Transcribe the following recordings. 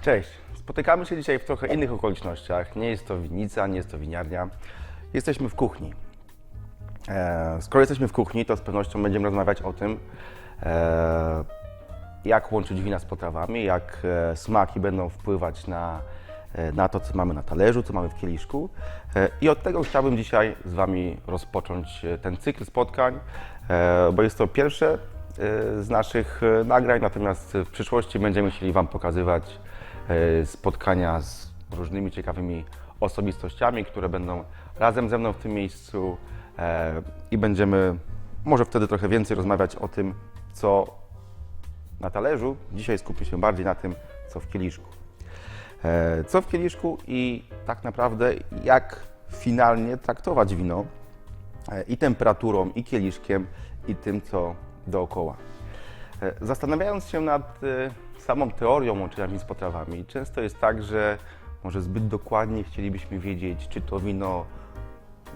Cześć. Spotykamy się dzisiaj w trochę innych okolicznościach. Nie jest to winnica, nie jest to winiarnia. Jesteśmy w kuchni. E, skoro jesteśmy w kuchni, to z pewnością będziemy rozmawiać o tym, e, jak łączyć wina z potrawami, jak e, smaki będą wpływać na, na to, co mamy na talerzu, co mamy w kieliszku. I od tego chciałbym dzisiaj z Wami rozpocząć ten cykl spotkań, bo jest to pierwsze z naszych nagrań, natomiast w przyszłości będziemy chcieli Wam pokazywać spotkania z różnymi ciekawymi osobistościami, które będą razem ze mną w tym miejscu e, i będziemy może wtedy trochę więcej rozmawiać o tym, co na talerzu. Dzisiaj skupię się bardziej na tym, co w kieliszku. E, Co w kieliszku i tak naprawdę jak finalnie traktować wino e, i temperaturą, i kieliszkiem, i tym, co dookoła. E, Zastanawiając się nad e, samą teorią łączenia win z potrawami, często jest tak, że może zbyt dokładnie chcielibyśmy wiedzieć, czy to wino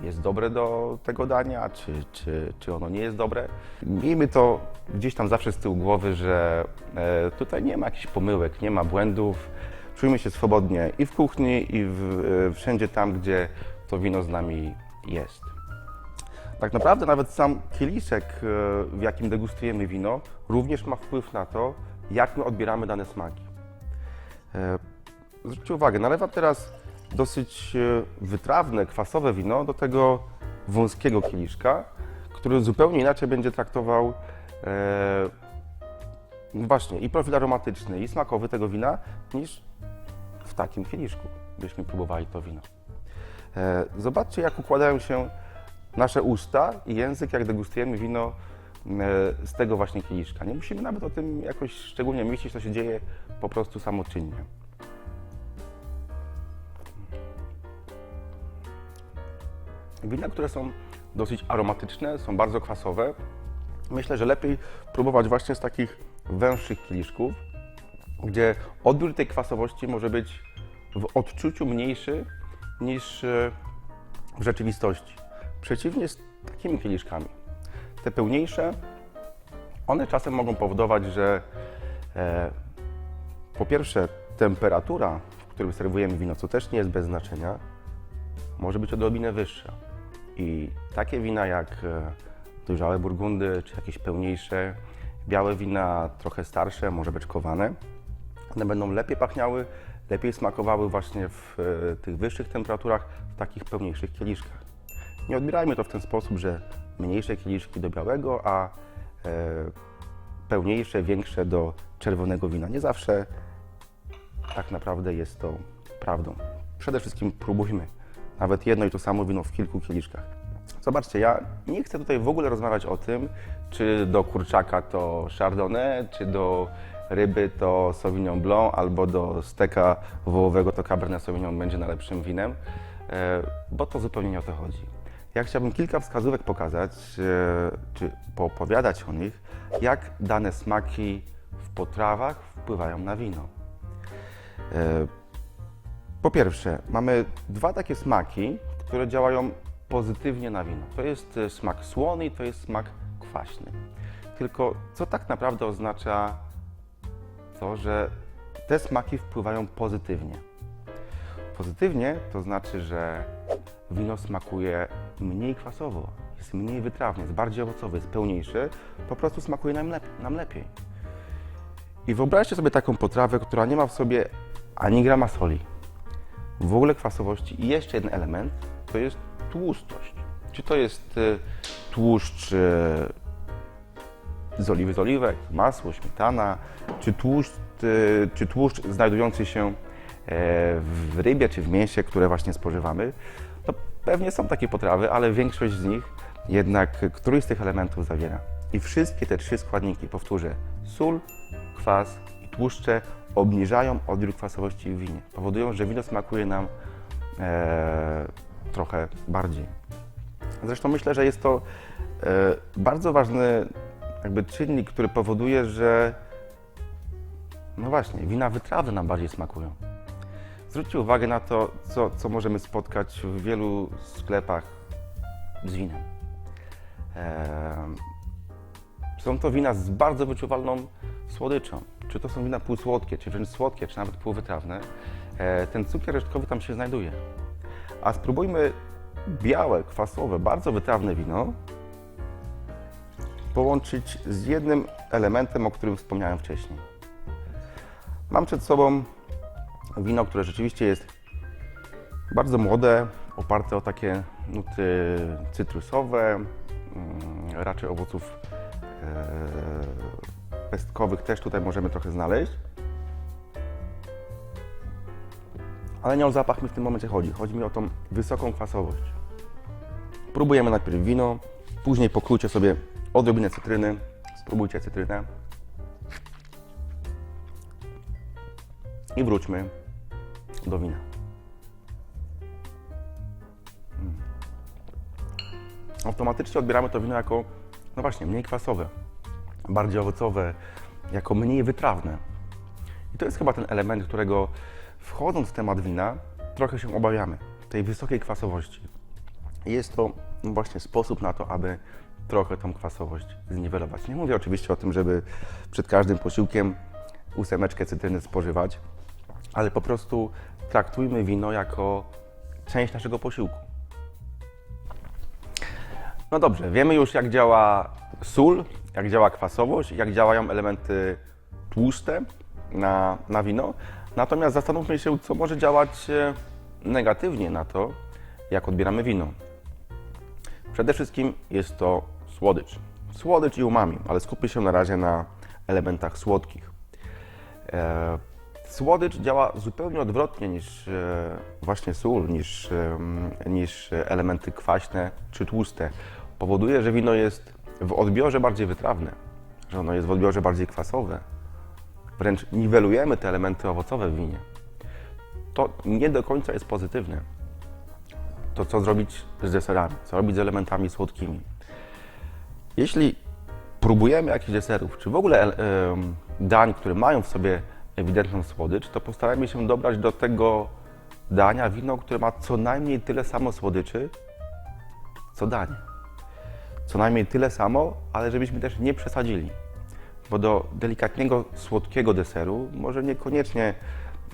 jest dobre do tego dania, czy, czy, czy ono nie jest dobre. Miejmy to gdzieś tam zawsze z tyłu głowy, że e, tutaj nie ma jakichś pomyłek, nie ma błędów. Czujmy się swobodnie i w kuchni, i w, e, wszędzie tam, gdzie to wino z nami jest. Tak naprawdę nawet sam kieliszek, e, w jakim degustujemy wino, również ma wpływ na to, jak my odbieramy dane smaki. E, Zwróćcie uwagę, nalewam teraz dosyć e, wytrawne, kwasowe wino do tego wąskiego kieliszka, który zupełnie inaczej będzie traktował e, właśnie i profil aromatyczny, i smakowy tego wina, niż w takim kieliszku, byśmy próbowali to wino. Zobaczcie, jak układają się nasze usta i język, jak degustujemy wino z tego właśnie kieliszka. Nie musimy nawet o tym jakoś szczególnie myśleć, to się dzieje po prostu samoczynnie. Wina, które są dosyć aromatyczne, są bardzo kwasowe. Myślę, że lepiej próbować właśnie z takich węższych kieliszków, gdzie odbiór tej kwasowości może być w odczuciu mniejszy niż e, w rzeczywistości. Przeciwnie z takimi kieliszkami. Te pełniejsze, one czasem mogą powodować, że e, po pierwsze temperatura, w którym serwujemy wino, co też nie jest bez znaczenia, może być odrobinę wyższa. I takie wina jak e, dojrzałe burgundy, czy jakieś pełniejsze, białe wina, trochę starsze, może beczkowane, one będą lepiej pachniały, lepiej smakowały właśnie w e, tych wyższych temperaturach, w takich pełniejszych kieliszkach. Nie odbierajmy to w ten sposób, że mniejsze kieliszki do białego, a e, pełniejsze, większe do czerwonego wina. Nie zawsze tak naprawdę jest to prawdą. Przede wszystkim próbujmy nawet jedno i to samo wino w kilku kieliszkach. Zobaczcie, ja nie chcę tutaj w ogóle rozmawiać o tym, czy do kurczaka to chardonnay, czy do ryby to sauvignon blanc, albo do steka wołowego to cabernet sauvignon będzie najlepszym winem, e, bo to zupełnie nie o to chodzi. Ja chciałbym kilka wskazówek pokazać, e, czy poopowiadać o nich, jak dane smaki w potrawach wpływają na wino. E, po pierwsze, mamy dwa takie smaki, które działają pozytywnie na wino. To jest e, smak słony i to jest smak kwaśny. Tylko co tak naprawdę oznacza to, że te smaki wpływają pozytywnie? Pozytywnie to znaczy, że wino smakuje mniej kwasowo, jest mniej wytrawne, jest bardziej owocowe, jest pełniejsze, po prostu smakuje nam, lep- nam lepiej. I wyobraźcie sobie taką potrawę, która nie ma w sobie ani grama soli, w ogóle kwasowości. I jeszcze jeden element to jest tłustość. Czy to jest e, tłuszcz e, z oliwy z oliwek, masło, śmietana, czy tłuszcz, e, czy tłuszcz znajdujący się w rybie czy w mięsie, które właśnie spożywamy. To pewnie są takie potrawy, ale większość z nich jednak któryś z tych elementów zawiera. I wszystkie te trzy składniki, powtórzę, sól, kwas i tłuszcze obniżają odbiór kwasowości w winie. Powodują, że wino smakuje nam e, trochę bardziej. Zresztą myślę, że jest to e, bardzo ważny jakby czynnik, który powoduje, że no właśnie, wina wytrawne nam bardziej smakują. Zwróćcie uwagę na to, co, co możemy spotkać w wielu sklepach z winem. Em, są to wina z bardzo wyczuwalną słodyczą. czy to są wina półsłodkie, czy wręcz słodkie, czy nawet półwytrawne, e, ten cukier resztkowy tam się znajduje. A spróbujmy białe, kwasowe, bardzo wytrawne wino połączyć z jednym elementem, o którym wspomniałem wcześniej. Mam przed sobą wino, które rzeczywiście jest bardzo młode, oparte o takie nuty cytrusowe, mm, raczej owoców e, pestkowych też tutaj możemy trochę znaleźć. Ale nie o zapach mi w tym momencie chodzi. Chodzi mi o tą wysoką kwasowość. Próbujemy najpierw wino, później poklujcie sobie odrobinę cytryny. Spróbujcie cytrynę. I wróćmy do wina. Mm. Automatycznie odbieramy to wino jako, no właśnie, mniej kwasowe, bardziej owocowe, jako mniej wytrawne. I to jest chyba ten element, którego wchodząc w temat wina, trochę się obawiamy, tej wysokiej kwasowości. Jest to właśnie sposób na to, aby trochę tą kwasowość zniwelować. Nie mówię oczywiście o tym, żeby przed każdym posiłkiem ósemeczkę cytryny spożywać, ale po prostu traktujmy wino jako część naszego posiłku. No dobrze, wiemy już jak działa sól, jak działa kwasowość, jak działają elementy tłuste na, na wino. Natomiast zastanówmy się, co może działać e, negatywnie na to, jak odbieramy wino. Przede wszystkim jest to słodycz. Słodycz i umami, ale skupmy się na razie na elementach słodkich. Słodycz działa zupełnie odwrotnie niż e, właśnie sól, niż, niż elementy kwaśne czy tłuste. Powoduje, że wino jest w odbiorze bardziej wytrawne, że ono jest w odbiorze bardziej kwasowe. Wręcz niwelujemy te elementy owocowe w winie. To nie do końca jest pozytywne. To co zrobić z deserami, co robić z elementami słodkimi. Jeśli próbujemy jakichś deserów, czy w ogóle dań, które mają w sobie ewidentną słodycz, to postarajmy się dobrać do tego dania wino, które ma co najmniej tyle samo słodyczy, co danie. Co najmniej tyle samo, ale żebyśmy też nie przesadzili. Bo do delikatnego, słodkiego deseru może niekoniecznie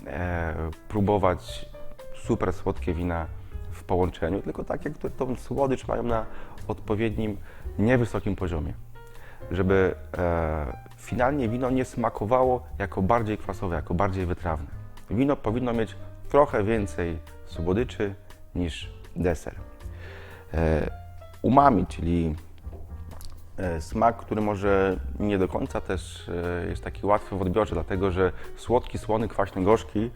e, próbować super słodkie wina w połączeniu, tylko takie, które tą słodycz mają na odpowiednim, niewysokim poziomie żeby e, finalnie wino nie smakowało jako bardziej kwasowe, jako bardziej wytrawne. Wino powinno mieć trochę więcej słodyczy niż deser. E, umami, czyli e, smak, który może nie do końca też e, jest taki łatwy w odbiorze, dlatego że słodki, słony, kwaśny, gorzki,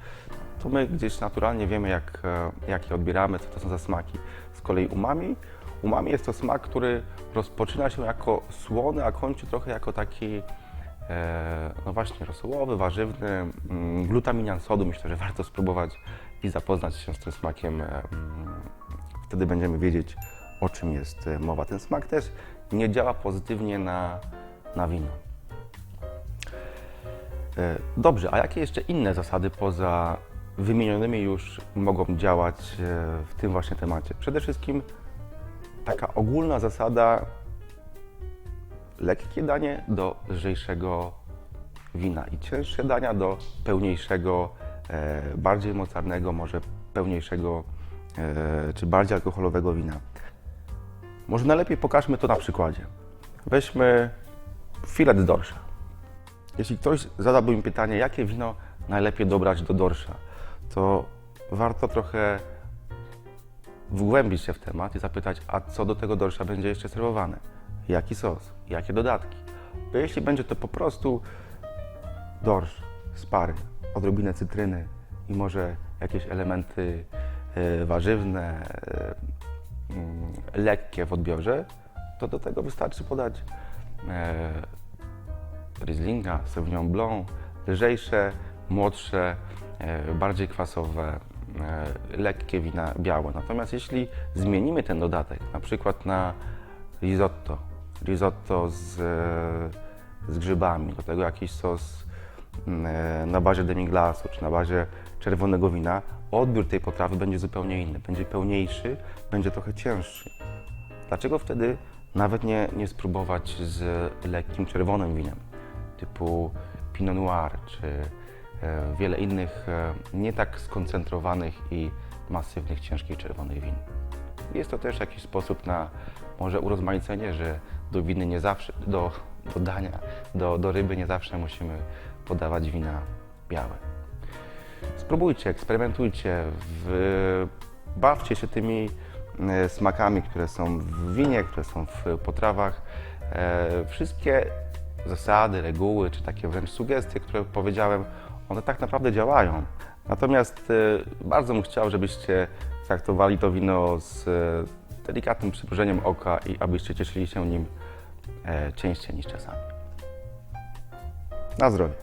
to my gdzieś naturalnie wiemy, jak, jak je odbieramy, co to są za smaki. Z kolei umami, umami jest to smak, który rozpoczyna się jako słony, a kończy trochę jako taki, no właśnie, rosołowy, warzywny, mm, glutaminian sodu. Myślę, że warto spróbować i zapoznać się z tym smakiem. e, mm, Wtedy będziemy wiedzieć, o czym jest e, mowa. Ten smak też nie działa pozytywnie na, na wino. E, Dobrze, a jakie jeszcze inne zasady poza wymienionymi już mogą działać e, w tym właśnie temacie? Przede wszystkim taka ogólna zasada lekkie danie do lżejszego wina i cięższe dania do pełniejszego, e, bardziej mocarnego, może pełniejszego e, czy bardziej alkoholowego wina. Może najlepiej pokażmy to na przykładzie. Weźmy filet dorsza. Jeśli ktoś zadałby mi pytanie, jakie wino najlepiej dobrać do dorsza, to warto trochę wgłębić się w temat i zapytać, a co do tego dorsza będzie jeszcze serwowane? Jaki sos? Jakie dodatki? Bo jeśli będzie to po prostu dorsz z pary, odrobinę cytryny i może jakieś elementy e, warzywne, e, mm, lekkie w odbiorze, to do tego wystarczy podać e, Rieslinga, Sauvignon Blanc, lżejsze, młodsze, bardziej kwasowe, lekkie wina białe. Natomiast jeśli zmienimy ten dodatek, na przykład na risotto, risotto z, z grzybami, do tego jakiś sos mm, e, na bazie demi-glasu czy na bazie czerwonego wina, odbiór tej potrawy będzie zupełnie inny, będzie pełniejszy, będzie trochę cięższy. Dlaczego wtedy nawet nie, nie spróbować z lekkim czerwonym winem, typu Pinot Noir, czy e, wiele innych e, nie tak skoncentrowanych i masywnych, ciężkich czerwonych win. Jest to też jakiś sposób na może urozmaicenie, że do winy nie zawsze, do, do dania, do, do ryby nie zawsze musimy podawać wina białe. Spróbujcie, eksperymentujcie, w, bawcie się tymi e, smakami, które są w winie, które są w potrawach. E, wszystkie zasady, reguły, czy takie wręcz sugestie, które powiedziałem, one tak naprawdę działają. Natomiast e, bardzo bym chciał, żebyście traktowali to wino z delikatnym przymrużeniem oka i abyście cieszyli się nim e, częściej niż czasami. Na zdrowie.